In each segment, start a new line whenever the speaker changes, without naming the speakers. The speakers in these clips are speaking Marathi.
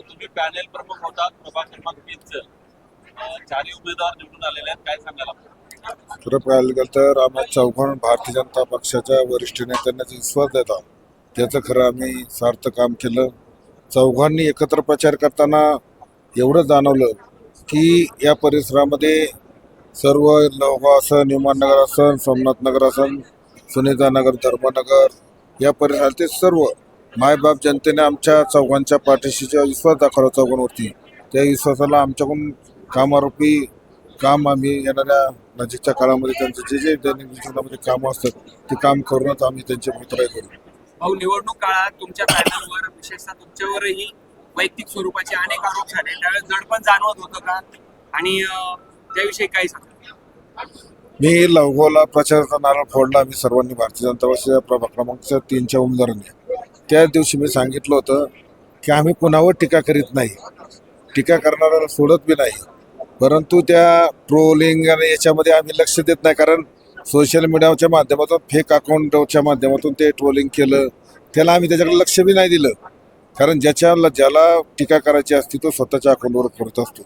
तुम्ही पॅनेल प्रमुख होता प्रभाग क्रमांक वीसचं चारही उमेदवार निवडून आलेले आहेत काय सांगायला
खरं पाहायला गेलं तर आम्हा चौघांना भारतीय जनता पक्षाच्या वरिष्ठ नेत्यांना जे विश्वास देतात. त्याचं खरं आम्ही सार्थ काम केलं. चौघांनी एकत्र प्रचार करताना एवढं जाणवलं की या परिसरामध्ये सर्व लोहा असन नगर असन सोमनाथ नगर असन सुनीता नगर धर्मनगर या परिसरातील सर्व मायबाप जनतेने आमच्या चौघांच्या पाठीशीचा विश्वास दाखवला चौघांवरती त्या विश्वासाला आमच्याकडून कामारूपी काम आम्ही येणाऱ्या नजीकच्या काळामध्ये त्यांचे जे जे दैनंदिन जीवनामध्ये कामं असतात ते काम करूनच आम्ही त्यांचे मित्र करू.
भाऊ निवडणूक काळात तुमच्या पॅनलवर विशेषतः तुमच्यावरही वैयक्तिक स्वरूपाचे अनेक आरोप झाले. त्यावेळेस दडपण जाणवत होतं का? आणि त्याविषयी काय सांगा.
मी लवगोला प्रचाराचा नारळ फोडला. आम्ही सर्वांनी भारतीय जनता पक्षाच्या प्रभाग तीनच्या उमेदवारांनी. त्याच दिवशी मी सांगितलं होतं की आम्ही कुणावर टीका करीत नाही. टीका करणाऱ्याला सोडत बी नाही. परंतु त्या ट्रोलिंग आणि याच्यामध्ये आम्ही लक्ष देत नाही कारण सोशल मीडियाच्या माध्यमातून फेक अकाउंटच्या माध्यमातून ते ट्रोलिंग केलं. त्याला आम्ही त्याच्याकडे लक्ष बी नाही दिलं. कारण ज्याच्याला ज्याला टीका करायची असते तो स्वतःच्या अकाउंटवर करत असतो.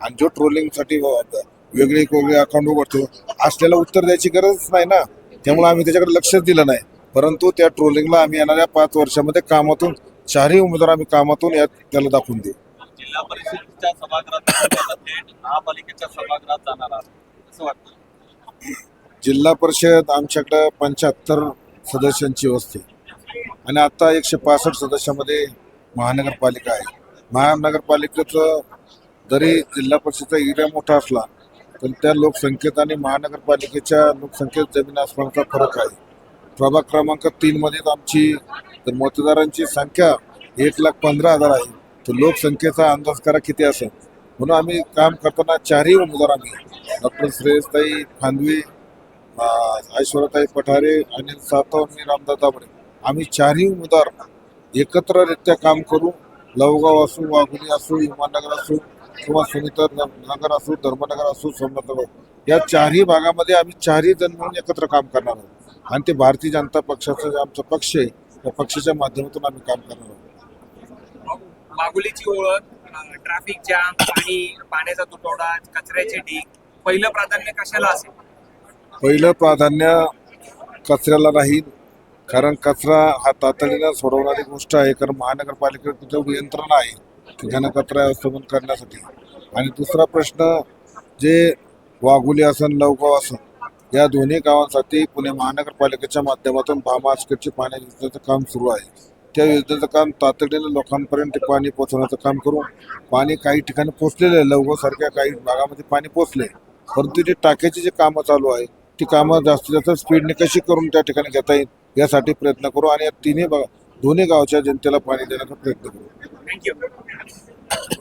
आणि जो ट्रोलिंगसाठी वेगळे वेगळे अकाउंट उघडतो असल्याला उत्तर द्यायची गरज नाही ना. त्यामुळे आम्ही त्याच्याकडे लक्षच दिलं नाही. परंतु त्या ट्रोलिंगला आम्ही येणाऱ्या पाच वर्षामध्ये कामातून चारही उमेदवार आम्ही कामातून यात त्याला दाखवून देऊ.
जिल्हा परिषदेच्या सभागृहात महापालिकेच्या सभागृहात जाणार वाटतं?
जिल्हा परिषद आमच्याकडं पंच्याहत्तर सदस्यांची असते आणि आता एकशे पासष्ट सदस्यामध्ये महानगरपालिका आहे. महानगरपालिकेचं जरी जिल्हा परिषदचा एरिया मोठा असला पण त्या लोकसंख्येत आणि महानगरपालिकेच्या लोकसंख्येत जमीन आसमानाचा फरक आहे. प्रभाग क्रमांक तीनमध्येच आमची तर मतदारांची संख्या एक लाख पंधरा हजार आहे. तर लोकसंख्येचा अंदाज करा किती असेल? म्हणून आम्ही काम करताना चारही उमेदवार आम्ही. डॉक्टर श्रेयसताई खांदवे ऐश्वरताई पठारे अनिल सातव आणि रामदास दाबडे आम्ही चारही उमेदवार एकत्ररित्या काम करू. लवगाव असो वाघुली असो विमाननगर असो किंवा सुनीता नगर असो धर्मनगर असो सोमनाथ या चारही भागामध्ये आम्ही चारही जण म्हणून एकत्र काम करणार आहोत. आणि ते भारतीय जनता पक्षाचा जे आमचा पक्ष आहे त्या पक्षाच्या माध्यमातून आम्ही काम करणार आहोत.
वाघोलीची ओळख ट्रॅफिक जाम पाणी पाण्याचा तुटवडा कचऱ्याचे ढीक पहिलं प्राधान्य कशाला असेल?
पहिलं प्राधान्य कचऱ्याला राहील कारण कचरा हा तातडीनं सोडवणारी गोष्ट आहे कारण महानगरपालिकेचं यंत्रणा आहे की घनकचरा व्यवस्थापन करण्यासाठी. आणि दुसरा प्रश्न जे वाघुली असन लवगाव असन या दोन्ही गावांसाठी पुणे महानगरपालिकेच्या माध्यमातून भामास्करची पाणी योजनेचं काम सुरू आहे. त्या योजनेचं काम तातडीने लोकांपर्यंत पाणी पोहोचवण्याचं काम करू पाणी काही ठिकाणी पोचलेलं आहे. लवगावसारख्या काही भागामध्ये पाणी पोचले परंतु जे टाक्याची जे कामं चालू आहे ती कामं जास्तीत जास्त स्पीडने कशी करून त्या ठिकाणी घेता येईल यासाठी प्रयत्न करू आणि या तिन्ही भाग दोन्ही गावच्या जनतेला पाणी देण्याचा प्रयत्न करू.
थँक्यू